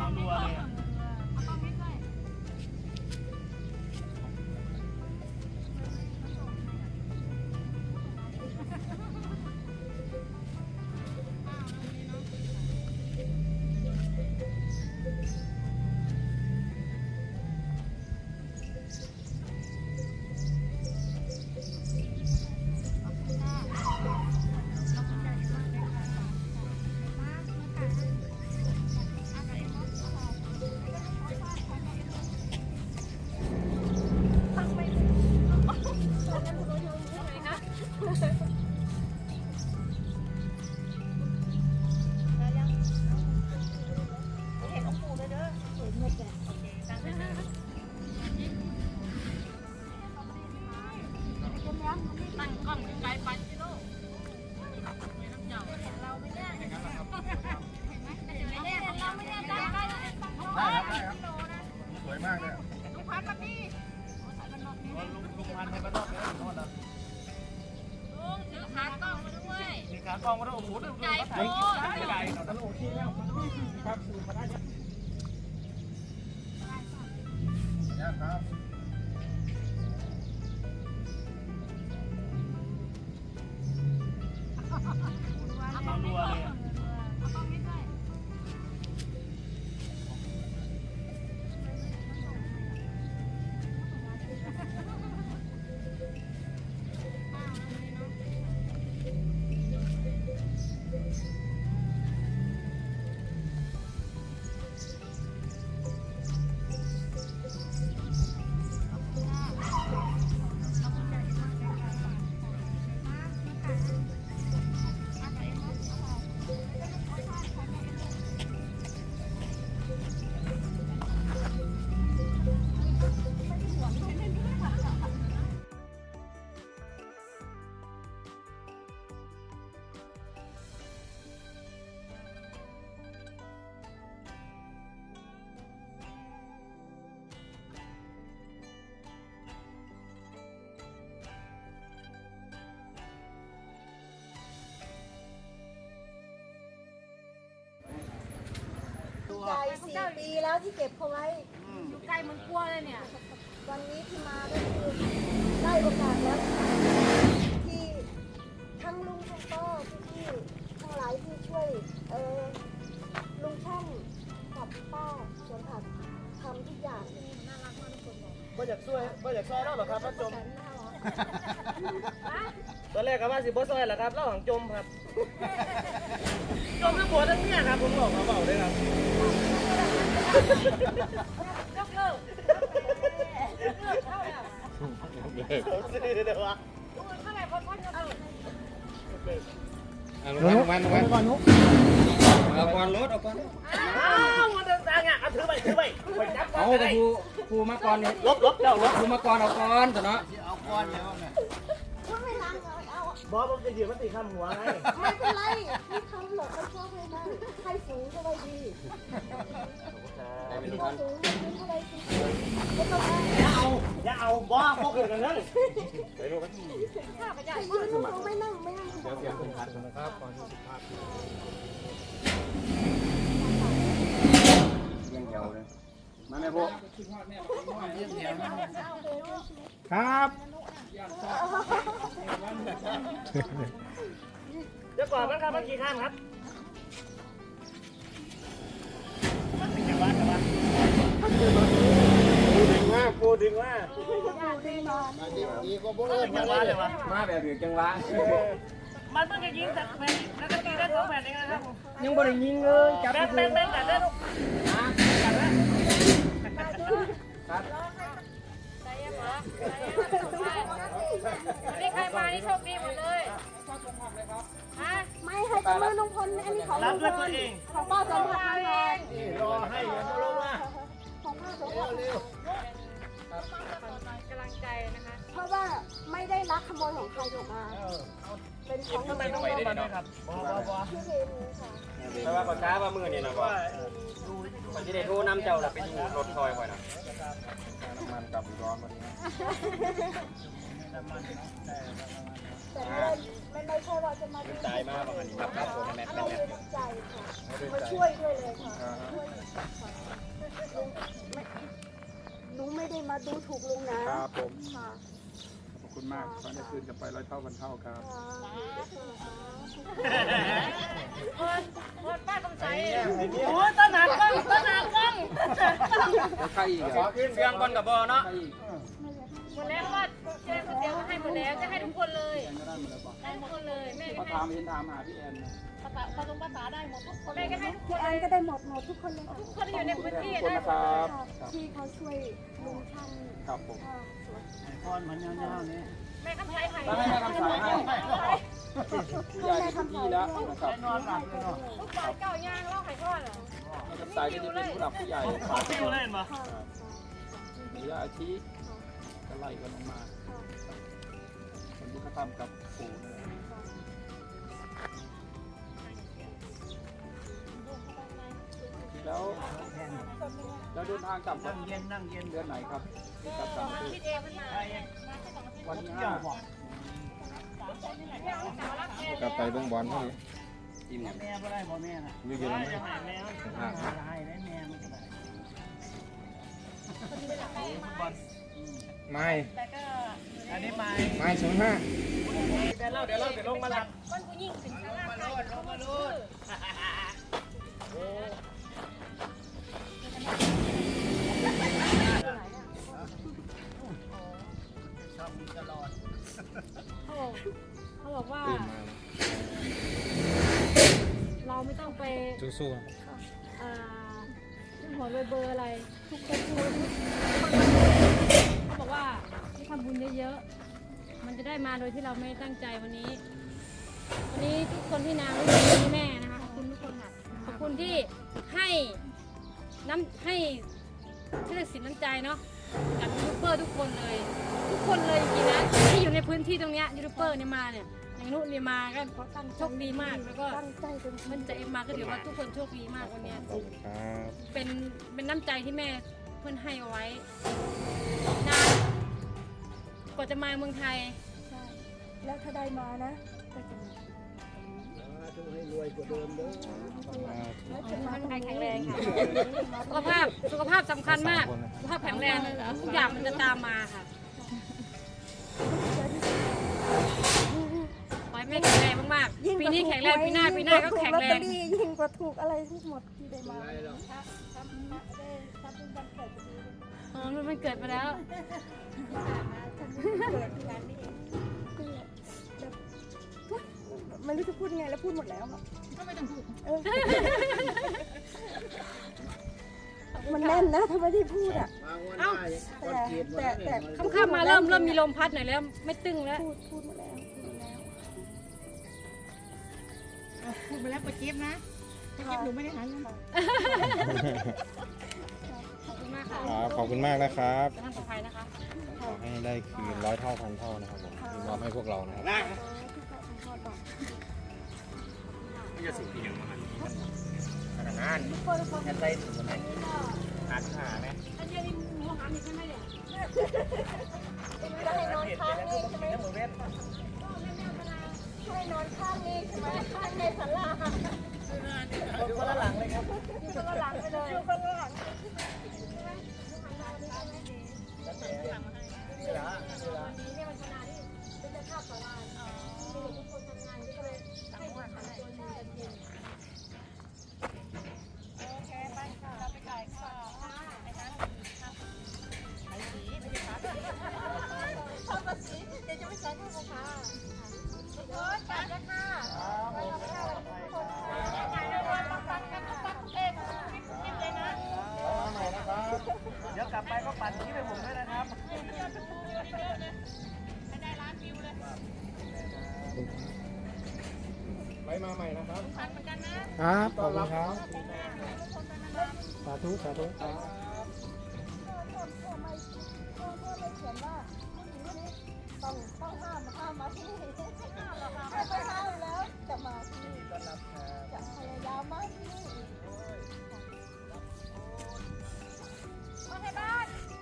รัวๆ เลยอะตั้งกลไกลปันกิโลไม่น้ำเหนียวเราไม่ได้ไม่ได้เราไม่ได้ได้ได้ได้ครับได้ครับสวยมากเลยลูกพันมาพี่ลุงลุงพันให้าต้องเลยโน่นนะลุงถือขากล้องมาด้วยขากล้องมาด้วยโอ้โหดูดูเขาถ่ายคลิปถ่ายไกลๆเนาโอเคแล้วครับสูมาได้เนี่ยครับ ยายสี่ปีแล้วที่เก็บเขาไว้ อยู่ใกล้มันกลัวเลยเนี่ย วันนี้ที่มาก็คือได้โอกาสแล้วที่ทั้งลุงทั้งป้าพี่ๆทั้งหลายที่ช่วยเออลุงช่างกับป้าสวนผักทำทุกอย่างน่ารักมากทุกคนเลยบ่อยากช่วยบ่อยากช่วยเราหรอครับเราจมฉันน่ารัก ตอนแรกก็ว่าสิบ่ช่วยแหละครับเราหังจมครับ จมทั้งผัวทั้งเมียครับผมบอกเขาเบาเลยครับยกเลิกเขาซื้อเดี๋ยววะเท่าไหร่คนคนยกเลิกนุ๊กวันวันก่อนนุ๊กเอาก่อนรถเอาก่อนอ้าวมันเดินทางอะเอาถือไปถือไปไปจับก่อนเอาก็แต่ได้ครูครูมาก่อนนี่ลบลบเจ้าลบครูมาก่อนเอาก่อนแต่เนาะว่า บอสผมจะยืนมันตีข้ามหัวไงไม่เป็นไรไม่ทำหรอกเขาชอบให้นั่งให้สูงก็ได้ดีได้เป็นถ้าก่อนสูงก็ได้ดีไม่ต้องเอาอย่าเอาอย่าเอาบอสพวกเกิดกันนั่นให้ยืนลูกเราไม่นั่งไม่นั่งเดี๋ยวเสียงคุณพัดนะครับก่อนสุภาพเลี้ยงเดียวเลยมาแม่พวกครับ เดี๋ยวก่อนมันครับมันกี่ข้ามครับมันเป็นยังไงกันวะพูดถึงว่าพูดถึงว่ามาดีดีก็บ่มันเอิ้เป็นนยัมางเลไงเลยยวะมาแบบอยู่จังหวะมันเพิ่งจะยิงจากแผ่นแล้วก็ตีได้สองแผ่นเองนะครับยังบ่ได้ยิงเลยจับแบ่งแบ่งแบ่งกันได้ลูก ขโมยของใครออกมา เป็นของทำไมต้องลงมาด้วยครับบอบอบอพี่เรนค่ะแต่ว่าก็ช้าว่ามือนี่นะบ่คนที่ได้โทรนำเจ้าน่ะไปอยู่รถซอยก่อนนะน้ำมันกับร้อนวันนี้แต่ไม่ไม่ไม่ใช่ว่าจะมาดูตายมากบางอันนี้ครับครับผมแม่อะไรแม่เลยน้ำใจค่ะมาช่วยด้วยเลยค่ะช่วยลุงไม่หนูไม่ได้มาดูถูกลุงนะครับผมค่ะขอบ คุณมากขอให้ได้คืนกลับไปร้อยเท่าพันเท่าครับคนคนป้าคำใสโอ้ยต้นหนากล้องต้นหนากล้องแล้วใครอีกขออะขึ้นเสียงบนกับบอเนาะใครอีกหมดแล้วว่า เจ๊คนเดียวก็ให้หมดแล้วจะให้ทุกคนเลยแอนก็ได้หมดแล้วป่ะให้ทุกคนเลยแม่พก็อให้ถามเห็นถามหาพี่แอนนะภาษาภาษาภาษาได้หมดทุกคนแม่ก็ให้ทุกคพี่นแอนก็ได้หมดหมดทุกคนเลยค่ะทุกคนที่อยู่ในพื้นที่ขอบคุณได้นะหคมดรับค่ะที่เขาช่วยลุงช่างครับผมค่ะสวยแม่คำใสให้ตั้งให้แม่คำสายให้พี่ยายจะดีแล้วนะครับลูกชายเก่าย่างเล่าไข่ทอดเหรอแม่คำสายก็จะเป็นผู้หลักผู้ใหญ่ฝากไปอยู่เล่นปะค่ะมีญาติชี้ ก็ไล่กันลงมาคนที่เขาทำกับปู่นั่นแหละแล้วแล้วเดินทางกลับนั่งเย็นนั่งเย็นเดือนไหนครับที่กลับต่างประเทศคิดเองมันมาวันที่ห้ากลับไปเบิ่งบอลเท่านี้ทีมเนี่ยอยู่เยอะไหม ไม่อันนี้ไม่ไม่ศูนย์ห้าเดี๋ยวเราเดี๋ยวเราเดี๋ยวลงมาหลับคนผู้หญิงถึงข้างล่างใครลงมาดูเขาบอกเขาบอกว่าตื่นมาเราไม่ต้องไปสู้อ่าขึ้นหัวเบอร์เบอร์อะไร ทุกคนทุกคนเขา บอกว่าให้ทำบุญเยอะๆ มันจะได้มาโดยที่เราไม่ตั้งใจวันนี้ วันนี้ทุกคนที่นารู้ที่แม่นะคะขอบคุณทุกคนค่ะขอบคุณที่ให้น้ำให้ที่เรียกสินน้ำใจเนาะกับยูทูบเบอร์ทุกคนเลย ทุกคนเลยจริงๆนะที่อยู่ในพื้นที่ตรงเนี้ยยูทูบเบอร์เนี่ยมาเนี่ยอย่างนุเนี่ยมาก็โชคดีมากแล้วก็ตั้งใจเป็นมันจะเอ็มมาก็ถือว่าทุกคนโชคดีมากวันเนี้ยๆขอบคุณครับ เป็นเป็นน้ำใจที่แม่ เพื่อนให้เอาไว้นานกว่าจะมาเมืองไทย ใช่ แล้วถ้าได้มานะก็จะมาแล้วจะมาร่างกายแข็งแรงค่ะสุขภาพสุขภาพสำคัญมากสุขภาพแข็งแรงทุกอย่างมันจะตามมาค่ะขอให้แม่แข็งแรงมากยิ่งๆกปีว่านี้ถูแข็งแรงปีหน้ายิ่ปีหน้าก็ถูแข็งลอตแรเตองรี่ยิ่งกว่าถูกอะไรทั้งหมดที่ได้มา ครับครับได้ครับเป็นวันเกิดพอดีเลยเออมันเกิดมาแล้วเกิดที่ร้านนี้เองแบบไม่รู้จะพูดยังไงแล้วพูดหมดแล้วอะก็ไม่ต้องพูดเออ มันแน่นนะถ้าไม่ได้พูดอะเอ้าแต่แต่แต่ค่ำๆมาเริ่มเริ่มมีลมพัดหน่อยแล้ว ไม่ตึงแล้ว พูดพูดหมดแล้วพูดหมดแล้ว พูดไปแล้วปะจิ๊บนะปะจิ๊บหนูไม่ได้หาเงิน ขอบคุณมากนะครับท่านต่อไปนะคะขอให้ได้คืนร้อยเท่าพันเท่านะครับผมที่มอบให้พวกเรานะครับไม่จะสูงเพียงมันขนาดนั้นแค่ใจสูงไหมหาหาไหมอันเดียวนี่หมูหันอีกใช่ไหมเนี่ยจะให้นอนข้างนี้ใช่ไหมให้นอนข้างนี้ใช่ไหมข้างในศาลาดูคนละหลังเลยครับอยู่คนละหลังไปเลยอยู่คนละหลัง ลับไปก็ปั่นที่ไปผมด้วยนะครับไปมาใหม่นะครับครับขอบคุณครับสาธุสาธุครับต้องต้องห้ามห้ามมาที่นี่ไม่ห้ามแล้วจะมาที่นี่จะพยายามมาที่นี่